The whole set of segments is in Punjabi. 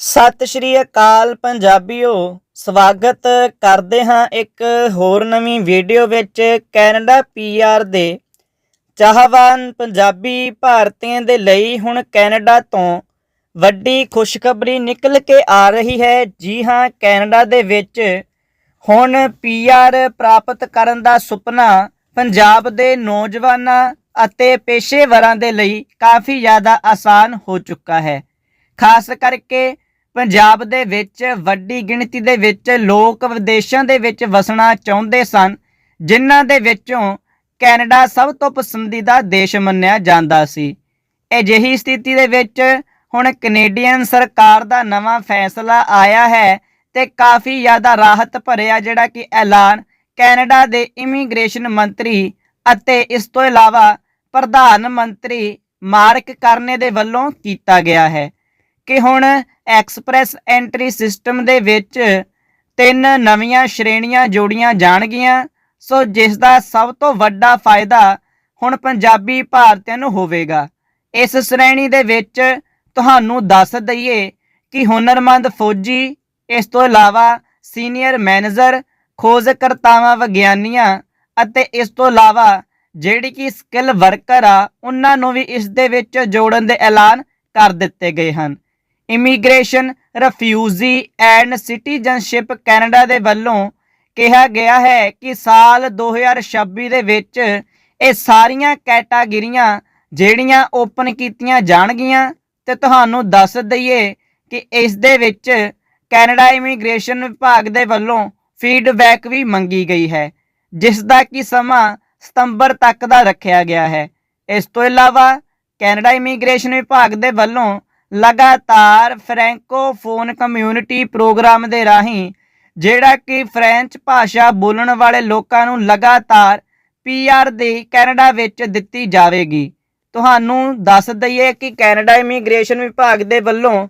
ਸਤਿ ਸ਼੍ਰੀ ਅਕਾਲ ਪੰਜਾਬੀਓ, ਸਵਾਗਤ ਕਰਦੇ ਹਾਂ ਇੱਕ ਹੋਰ ਨਵੀਂ ਵੀਡੀਓ ਵਿੱਚ ਕੈਨੇਡਾ ਪੀਆਰ ਦੇ ਚਾਹਵਾਨ ਪੰਜਾਬੀ ਭਾਰਤੀਆਂ ਦੇ ਲਈ ਹੁਣ ਕੈਨੇਡਾ ਤੋਂ ਵੱਡੀ ਖੁਸ਼ਖਬਰੀ ਨਿਕਲ ਕੇ ਆ ਰਹੀ ਹੈ। ਜੀ ਹਾਂ, ਕੈਨੇਡਾ ਦੇ ਵਿੱਚ ਹੁਣ ਪੀਆਰ ਪ੍ਰਾਪਤ ਕਰਨ ਦਾ ਸੁਪਨਾ ਪੰਜਾਬ ਦੇ ਨੌਜਵਾਨਾਂ ਅਤੇ ਪੇਸ਼ੇਵਰਾਂ ਦੇ ਲਈ ਕਾਫੀ ਜ਼ਿਆਦਾ ਆਸਾਨ ਹੋ ਚੁੱਕਾ ਹੈ। ਖਾਸ ਕਰਕੇ ਪੰਜਾਬ ਦੇ ਵਿੱਚ ਵੱਡੀ ਗਿਣਤੀ ਦੇ ਵਿੱਚ ਲੋਕ ਵਿਦੇਸ਼ਾਂ ਦੇ ਵਿੱਚ ਵਸਣਾ ਚਾਹੁੰਦੇ ਸਨ, ਜਿਨ੍ਹਾਂ ਦੇ ਵਿੱਚੋਂ ਕੈਨੇਡਾ ਸਭ ਤੋਂ ਪਸੰਦੀਦਾ ਦੇਸ਼ ਮੰਨਿਆ ਜਾਂਦਾ ਸੀ। ਅਜਿਹੀ ਸਥਿਤੀ ਦੇ ਵਿੱਚ ਹੁਣ ਕੈਨੇਡੀਅਨ ਸਰਕਾਰ ਦਾ ਨਵਾਂ ਫੈਸਲਾ ਆਇਆ ਹੈ ਤੇ ਕਾਫੀ ਜ਼ਿਆਦਾ ਰਾਹਤ ਭਰਿਆ ਜਿਹੜਾ ਕਿ ਐਲਾਨ ਕੈਨੇਡਾ ਦੇ ਇਮੀਗ੍ਰੇਸ਼ਨ ਮੰਤਰੀ ਅਤੇ ਇਸ ਤੋਂ ਇਲਾਵਾ ਪ੍ਰਧਾਨ ਮੰਤਰੀ ਮਾਰਕ ਕਰਨੇ ਦੇ ਵੱਲੋਂ ਕੀਤਾ ਗਿਆ ਹੈ। ਕਿ ਹੁਣ ਐਕਸਪ੍ਰੈਸ ਐਂਟਰੀ ਸਿਸਟਮ ਦੇ ਵਿੱਚ ਤਿੰਨ ਨਵੀਆਂ ਸ਼੍ਰੇਣੀਆਂ ਜੋੜੀਆਂ ਜਾਣਗੀਆਂ। ਸੋ ਜਿਸ ਦਾ ਸਭ ਤੋਂ ਵੱਡਾ ਫਾਇਦਾ ਹੁਣ ਪੰਜਾਬੀ ਭਾਰਤੀਆਂ ਨੂੰ ਹੋਵੇਗਾ। ਇਸ ਸ਼੍ਰੇਣੀ ਦੇ ਵਿੱਚ ਤੁਹਾਨੂੰ ਦੱਸ ਦਈਏ ਕਿ ਹੁਨਰਮੰਦ ਫੌਜੀ, ਇਸ ਤੋਂ ਇਲਾਵਾ ਸੀਨੀਅਰ ਮੈਨੇਜਰ ਖੋਜਕਰਤਾਵਾਂ ਵਿਗਿਆਨੀਆਂ ਅਤੇ ਇਸ ਤੋਂ ਇਲਾਵਾ ਜਿਹੜੀ ਕਿ ਸਕਿੱਲ ਵਰਕਰ ਆ, ਉਹਨਾਂ ਨੂੰ ਵੀ ਇਸ ਦੇ ਵਿੱਚ ਜੋੜਨ ਦੇ ਐਲਾਨ ਕਰ ਦਿੱਤੇ ਗਏ ਹਨ। Immigration, Refugee and Citizenship Canada ਦੇ ਵੱਲੋਂ ਕਿਹਾ ਗਿਆ ਹੈ ਕਿ ਸਾਲ 2026 ਦੇ ਵਿੱਚ ਇਹ ਸਾਰੀਆਂ ਕੈਟਾਗਰੀਆਂ ਜਿਹੜੀਆਂ ਓਪਨ ਕੀਤੀਆਂ ਜਾਣਗੀਆਂ ਤੇ ਤੁਹਾਨੂੰ ਦੱਸ ਦਈਏ ਕਿ ਇਸ ਦੇ ਵਿੱਚ ਕੈਨੇਡਾ ਇਮੀਗ੍ਰੇਸ਼ਨ ਵਿਭਾਗ ਦੇ ਵੱਲੋਂ ਫੀਡਬੈਕ ਵੀ ਮੰਗੀ ਗਈ ਹੈ, ਜਿਸ ਦਾ ਕਿ ਸਮਾਂ ਸਤੰਬਰ ਤੱਕ ਦਾ ਰੱਖਿਆ ਗਿਆ ਹੈ। ਇਸ ਤੋਂ ਇਲਾਵਾ ਕੈਨੇਡਾ ਇਮੀਗ੍ਰੇਸ਼ਨ ਵਿਭਾਗ ਦੇ ਵੱਲੋਂ ਲਗਾਤਾਰ ਫ੍ਰੈਂਕੋਫੋਨ ਕਮਿਊਨਿਟੀ ਪ੍ਰੋਗਰਾਮ ਦੇ ਰਾਹੀਂ, ਜਿਹੜਾ ਕਿ ਫ੍ਰੈਂਚ ਭਾਸ਼ਾ ਬੋਲਣ ਵਾਲੇ ਲੋਕਾਂ ਨੂੰ ਲਗਾਤਾਰ ਪੀਆਰ ਦੀ ਕੈਨੇਡਾ ਵਿੱਚ ਦਿੱਤੀ ਜਾਵੇਗੀ। ਤੁਹਾਨੂੰ ਦੱਸ ਦਈਏ ਕਿ ਕੈਨੇਡਾ ਇਮੀਗ੍ਰੇਸ਼ਨ ਵਿਭਾਗ ਦੇ ਵੱਲੋਂ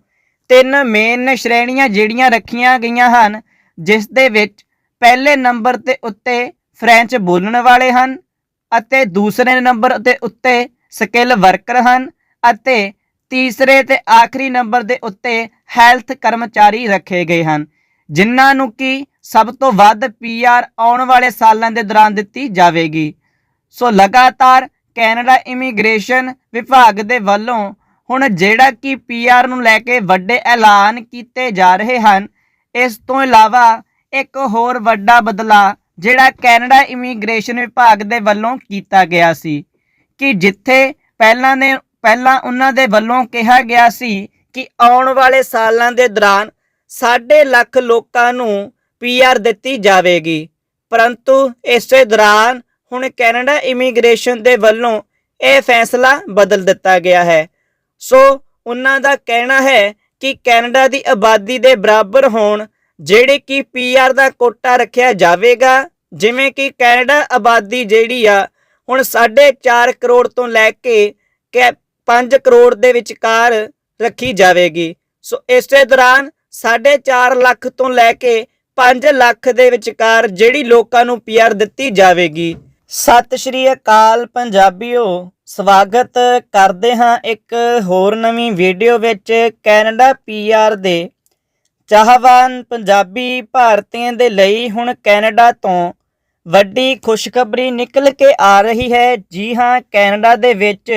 ਤਿੰਨ ਮੇਨ ਸ਼੍ਰੇਣੀਆਂ ਜਿਹੜੀਆਂ ਰੱਖੀਆਂ ਗਈਆਂ ਹਨ, ਜਿਸ ਦੇ ਵਿੱਚ ਪਹਿਲੇ ਨੰਬਰ ਤੇ ਉੱਤੇ ਫ੍ਰੈਂਚ ਬੋਲਣ ਵਾਲੇ ਹਨ ਅਤੇ ਦੂਸਰੇ ਨੰਬਰ ਦੇ ਉੱਤੇ ਸਕਿੱਲ ਵਰਕਰ ਹਨ ਅਤੇ ਤੀਸਰੇ ਤੇ ਆਖਰੀ ਨੰਬਰ ਦੇ ਉੱਤੇ ਹੈਲਥ ਕਰਮਚਾਰੀ ਰੱਖੇ ਗਏ ਹਨ, ਜਿਨ੍ਹਾਂ ਨੂੰ ਕਿ ਸਭ ਤੋਂ ਵੱਧ ਪੀਆਰ ਆਉਣ ਵਾਲੇ ਸਾਲਾਂ ਦੇ ਦੌਰਾਨ ਦਿੱਤੀ ਜਾਵੇਗੀ। ਸੋ ਲਗਾਤਾਰ ਕੈਨੇਡਾ ਇਮੀਗ੍ਰੇਸ਼ਨ ਵਿਭਾਗ ਦੇ ਵੱਲੋਂ ਹੁਣ ਜਿਹੜਾ ਕਿ ਪੀਆਰ ਨੂੰ ਲੈ ਕੇ ਵੱਡੇ ਐਲਾਨ ਕੀਤੇ ਜਾ ਰਹੇ ਹਨ, ਇਸ ਤੋਂ ਇਲਾਵਾ ਇੱਕ ਹੋਰ ਵੱਡਾ ਬਦਲਾਅ ਜਿਹੜਾ ਕੈਨੇਡਾ ਇਮੀਗ੍ਰੇਸ਼ਨ ਵਿਭਾਗ ਦੇ ਵੱਲੋਂ ਕੀਤਾ ਗਿਆ ਸੀ ਕਿ ਜਿੱਥੇ ਪਹਿਲਾਂ ਨੇ ਪਹਿਲਾਂ ਉਹਨਾਂ ਦੇ ਵੱਲੋਂ ਕਿਹਾ ਗਿਆ ਸੀ ਕਿ ਆਉਣ ਵਾਲੇ ਸਾਲਾਂ ਦੇ ਦੌਰਾਨ 6.5 ਲੱਖ ਲੋਕਾਂ ਨੂੰ ਪੀਆਰ ਦਿੱਤੀ ਜਾਵੇਗੀ। ਪਰੰਤੂ ਇਸੇ ਦੌਰਾਨ ਹੁਣ ਕੈਨੇਡਾ ਇਮੀਗ੍ਰੇਸ਼ਨ ਦੇ ਵੱਲੋਂ ਇਹ ਫੈਸਲਾ ਬਦਲ ਦਿੱਤਾ ਗਿਆ ਹੈ। ਸੋ ਉਹਨਾਂ ਦਾ ਕਹਿਣਾ ਹੈ ਕਿ ਕੈਨੇਡਾ ਦੀ ਆਬਾਦੀ ਦੇ ਬਰਾਬਰ ਹੋਣ, ਜਿਹੜੇ ਕਿ ਪੀਆਰ ਦਾ ਕੋਟਾ ਰੱਖਿਆ ਜਾਵੇਗਾ, ਜਿਵੇਂ ਕਿ ਕੈਨੇਡਾ ਆਬਾਦੀ ਜਿਹੜੀ ਆ, ਹੁਣ 4.5 ਕਰੋੜ ਤੋਂ ਲੈ ਕੇ 5 ਕਰੋੜ ਦੇ ਵਿਚਕਾਰ ਰੱਖੀ ਜਾਵੇਗੀ। ਸੋ ਇਸੇ ਦੌਰਾਨ 4.5 ਲੱਖ ਤੋਂ ਲੈ ਕੇ 5 ਲੱਖ ਦੇ ਵਿਚਕਾਰ ਜਿਹੜੀ ਲੋਕਾਂ ਨੂੰ ਪੀਆਰ ਦਿੱਤੀ ਜਾਵੇਗੀ। ਸਤਿ ਸ਼੍ਰੀ ਅਕਾਲ ਪੰਜਾਬੀਓ, ਸਵਾਗਤ ਕਰਦੇ ਹਾਂ ਇੱਕ ਹੋਰ ਨਵੀਂ ਵੀਡੀਓ ਵਿੱਚ ਕੈਨੇਡਾ ਪੀਆਰ ਦੇ। ਚਾਹਵਾਨ ਪੰਜਾਬੀ ਭਾਰਤੀਆਂ ਦੇ ਲਈ ਹੁਣ ਕੈਨੇਡਾ ਤੋਂ ਵੱਡੀ ਖੁਸ਼ਖਬਰੀ ਨਿਕਲ ਕੇ ਆ ਰਹੀ ਹੈ। ਜੀ ਹਾਂ, ਕੈਨੇਡਾ ਦੇ ਵਿੱਚ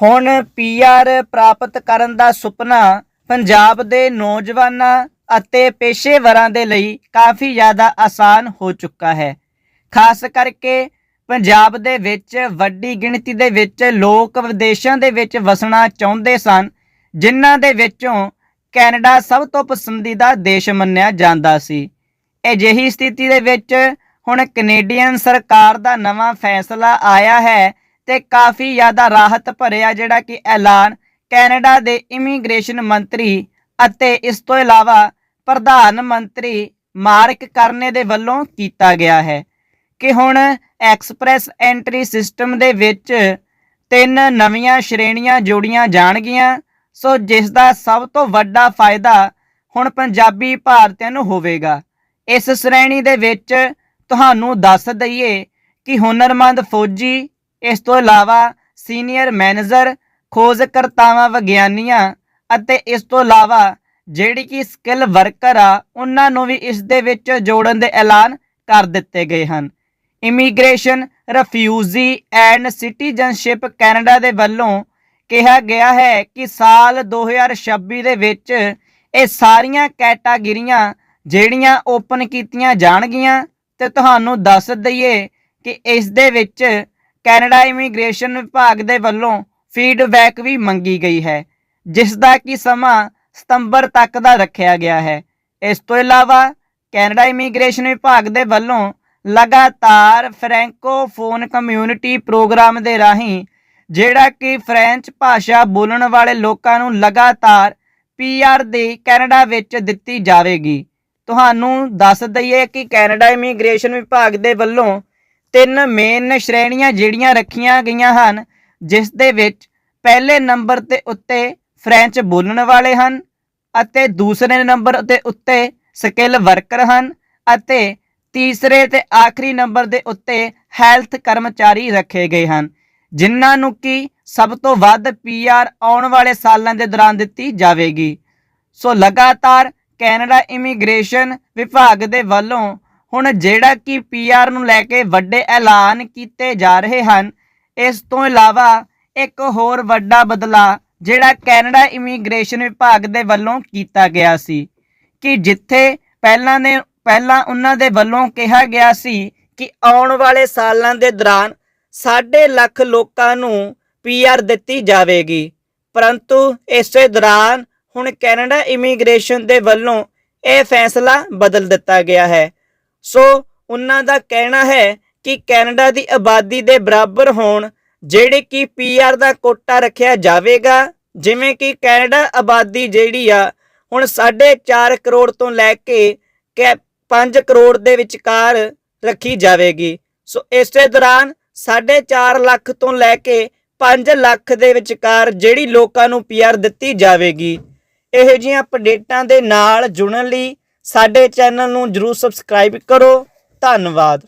ਹੁਣ ਪੀਆਰ ਪ੍ਰਾਪਤ ਕਰਨ ਦਾ ਸੁਪਨਾ ਪੰਜਾਬ ਦੇ ਨੌਜਵਾਨਾਂ ਅਤੇ ਪੇਸ਼ੇਵਰਾਂ ਦੇ ਲਈ ਕਾਫੀ ਜ਼ਿਆਦਾ ਆਸਾਨ ਹੋ ਚੁੱਕਾ ਹੈ। ਖਾਸ ਕਰਕੇ ਪੰਜਾਬ ਦੇ ਵਿੱਚ ਵੱਡੀ ਗਿਣਤੀ ਦੇ ਵਿੱਚ ਲੋਕ ਵਿਦੇਸ਼ਾਂ ਦੇ ਵਿੱਚ ਵਸਣਾ ਚਾਹੁੰਦੇ ਸਨ, ਜਿਨ੍ਹਾਂ ਦੇ ਵਿੱਚੋਂ ਕੈਨੇਡਾ ਸਭ ਤੋਂ ਪਸੰਦੀਦਾ ਦੇਸ਼ ਮੰਨਿਆ ਜਾਂਦਾ ਸੀ। ਅਜਿਹੀ ਸਥਿਤੀ ਦੇ ਵਿੱਚ ਹੁਣ ਕੈਨੇਡੀਅਨ ਸਰਕਾਰ ਦਾ ਨਵਾਂ ਫੈਸਲਾ ਆਇਆ ਹੈ ਤੇ ਕਾਫੀ ਜ਼ਿਆਦਾ ਰਾਹਤ ਭਰਿਆ ਜਿਹੜਾ ਕਿ ਐਲਾਨ ਕੈਨੇਡਾ ਦੇ ਇਮੀਗ੍ਰੇਸ਼ਨ ਮੰਤਰੀ ਅਤੇ ਇਸ ਤੋਂ ਇਲਾਵਾ ਪ੍ਰਧਾਨ ਮੰਤਰੀ ਮਾਰਕ ਕਰਨੇ ਦੇ ਵੱਲੋਂ ਕੀਤਾ ਗਿਆ ਹੈ ਕਿ ਹੁਣ ਐਕਸਪ੍ਰੈਸ ਐਂਟਰੀ ਸਿਸਟਮ ਦੇ ਵਿੱਚ ਤਿੰਨ ਨਵੀਆਂ ਸ਼੍ਰੇਣੀਆਂ ਜੋੜੀਆਂ ਜਾਣਗੀਆਂ, ਸੋ ਜਿਸ ਦਾ ਸਭ ਤੋਂ ਵੱਡਾ ਫਾਇਦਾ ਹੁਣ ਪੰਜਾਬੀ ਭਾਰਤੀਆਂ ਨੂੰ ਹੋਵੇਗਾ। ਇਸ ਸ਼੍ਰੇਣੀ ਦੇ ਵਿੱਚ ਤੁਹਾਨੂੰ ਦੱਸ ਦਈਏ ਕਿ ਹੁਨਰਮੰਦ ਫੌਜੀ ਇਸ ਤੋਂ ਇਲਾਵਾ ਸੀਨੀਅਰ ਮੈਨੇਜਰ ਖੋਜਕਰਤਾਵਾਂ ਵਿਗਿਆਨੀਆਂ ਅਤੇ ਇਸ ਤੋਂ ਇਲਾਵਾ ਜਿਹੜੀ ਕਿ ਸਕਿੱਲ ਵਰਕਰ ਆ, ਉਹਨਾਂ ਨੂੰ ਵੀ ਇਸ ਦੇ ਵਿੱਚ ਜੋੜਨ ਦੇ ਐਲਾਨ ਕਰ ਦਿੱਤੇ ਗਏ ਹਨ। Immigration, Refugee and Citizenship Canada ਦੇ ਵੱਲੋਂ ਕਿਹਾ ਗਿਆ ਹੈ ਕਿ ਸਾਲ 2026 ਦੇ ਵਿੱਚ ਇਹ ਸਾਰੀਆਂ ਕੈਟਾਗਰੀਆਂ ਜਿਹੜੀਆਂ ਓਪਨ ਕੀਤੀਆਂ ਜਾਣਗੀਆਂ, ਤੇ ਤੁਹਾਨੂੰ ਦੱਸ ਦਈਏ ਕਿ ਇਸ ਦੇ ਵਿੱਚ ਕੈਨੇਡਾ ਇਮੀਗ੍ਰੇਸ਼ਨ ਵਿਭਾਗ ਦੇ ਵੱਲੋਂ ਫੀਡਬੈਕ ਵੀ ਮੰਗੀ ਗਈ ਹੈ ਜਿਸ ਦਾ ਕਿ ਸਮਾਂ ਸਤੰਬਰ ਤੱਕ ਦਾ ਰੱਖਿਆ ਗਿਆ ਹੈ। ਇਸ ਤੋਂ ਇਲਾਵਾ ਕੈਨੇਡਾ ਇਮੀਗ੍ਰੇਸ਼ਨ ਵਿਭਾਗ ਦੇ ਵੱਲੋਂ ਲਗਾਤਾਰ ਫ੍ਰੈਂਕੋਫੋਨ ਕਮਿਊਨਿਟੀ ਪ੍ਰੋਗਰਾਮ ਦੇ ਰਾਹੀਂ, ਜਿਹੜਾ ਕਿ ਫ੍ਰੈਂਚ ਭਾਸ਼ਾ ਬੋਲਣ ਵਾਲੇ ਲੋਕਾਂ ਨੂੰ ਲਗਾਤਾਰ ਪੀਆਰ ਦੇ ਕੈਨੇਡਾ ਵਿੱਚ ਦਿੱਤੀ ਜਾਵੇਗੀ। ਤੁਹਾਨੂੰ ਦੱਸ ਦਈਏ ਕਿ ਕੈਨੇਡਾ ਇਮੀਗ੍ਰੇਸ਼ਨ ਵਿਭਾਗ ਦੇ ਵੱਲੋਂ ਤਿੰਨ ਮੇਨ ਸ਼੍ਰੇਣੀਆਂ ਜਿਹੜੀਆਂ ਰੱਖੀਆਂ ਗਈਆਂ ਹਨ, ਜਿਸ ਦੇ ਵਿੱਚ ਪਹਿਲੇ ਨੰਬਰ ਤੇ ਉੱਤੇ ਫ੍ਰੈਂਚ ਬੋਲਣ ਵਾਲੇ ਹਨ ਅਤੇ ਦੂਸਰੇ ਨੰਬਰ ਦੇ ਉੱਤੇ ਸਕਿੱਲ ਵਰਕਰ ਹਨ ਅਤੇ ਤੀਸਰੇ ਤੇ ਆਖਰੀ ਨੰਬਰ ਦੇ ਉੱਤੇ ਹੈਲਥ ਕਰਮਚਾਰੀ ਰੱਖੇ ਗਏ ਹਨ, ਜਿਨ੍ਹਾਂ ਨੂੰ ਕਿ ਸਭ ਤੋਂ ਵੱਧ ਪੀਆਰ ਆਉਣ ਵਾਲੇ ਸਾਲਾਂ ਦੇ ਦੌਰਾਨ ਦਿੱਤੀ ਜਾਵੇਗੀ। ਸੋ ਲਗਾਤਾਰ ਕੈਨੇਡਾ ਇਮੀਗ੍ਰੇਸ਼ਨ ਵਿਭਾਗ ਦੇ ਵੱਲੋਂ ਹੁਣ ਜਿਹੜਾ ਕਿ ਪੀਆਰ ਨੂੰ ਲੈ ਕੇ ਵੱਡੇ ਐਲਾਨ ਕੀਤੇ ਜਾ ਰਹੇ ਹਨ, ਇਸ ਤੋਂ ਇਲਾਵਾ ਇੱਕ ਹੋਰ ਵੱਡਾ ਬਦਲਾਅ ਜਿਹੜਾ ਕੈਨੇਡਾ ਇਮੀਗ੍ਰੇਸ਼ਨ ਵਿਭਾਗ ਦੇ ਵੱਲੋਂ ਕੀਤਾ ਗਿਆ ਸੀ, ਕਿ ਜਿੱਥੇ ਪਹਿਲਾਂ ਨੇ, ਪਹਿਲਾਂ ਉਹਨਾਂ ਦੇ ਵੱਲੋਂ ਕਿਹਾ ਗਿਆ ਸੀ ਕਿ ਆਉਣ ਵਾਲੇ ਸਾਲਾਂ ਦੇ ਦੌਰਾਨ 6.5 ਲੱਖ ਲੋਕਾਂ ਨੂੰ ਪੀਆਰ ਦਿੱਤੀ ਜਾਵੇਗੀ। ਪਰੰਤੂ ਇਸੇ ਦੌਰਾਨ ਹੁਣ ਕੈਨੇਡਾ ਇਮੀਗ੍ਰੇਸ਼ਨ ਦੇ ਵੱਲੋਂ ਇਹ ਫੈਸਲਾ ਬਦਲ ਦਿੱਤਾ ਗਿਆ ਹੈ। ਸੋ ਉਹਨਾਂ ਦਾ ਕਹਿਣਾ ਹੈ ਕਿ ਕੈਨੇਡਾ ਦੀ ਆਬਾਦੀ ਦੇ ਬਰਾਬਰ ਹੋਣ, ਜਿਹੜੇ ਕਿ ਪੀਆਰ ਦਾ ਕੋਟਾ ਰੱਖਿਆ ਜਾਵੇਗਾ, ਜਿਵੇਂ ਕਿ ਕੈਨੇਡਾ ਆਬਾਦੀ ਜਿਹੜੀ ਆ, ਹੁਣ 4.5 ਕਰੋੜ ਤੋਂ ਲੈ ਕੇ 5 ਕਰੋੜ ਦੇ ਵਿਚਕਾਰ ਰੱਖੀ ਜਾਵੇਗੀ। ਸੋ ਇਸੇ ਦੌਰਾਨ 4.5 ਲੱਖ ਤੋਂ ਲੈ ਕੇ 5 ਲੱਖ ਦੇ ਵਿਚਕਾਰ ਜਿਹੜੀ ਲੋਕਾਂ ਨੂੰ ਪੀਆਰ ਦਿੱਤੀ ਜਾਵੇਗੀ। ਇਹੋ ਜਿਹੀਆਂ ਅਪਡੇਟਾਂ ਦੇ ਨਾਲ ਜੁੜਨ ਲਈ ਸਾਡੇ ਚੈਨਲ ਨੂੰ ਜਰੂਰ ਸਬਸਕ੍ਰਾਈਬ ਕਰੋ। ਧੰਨਵਾਦ।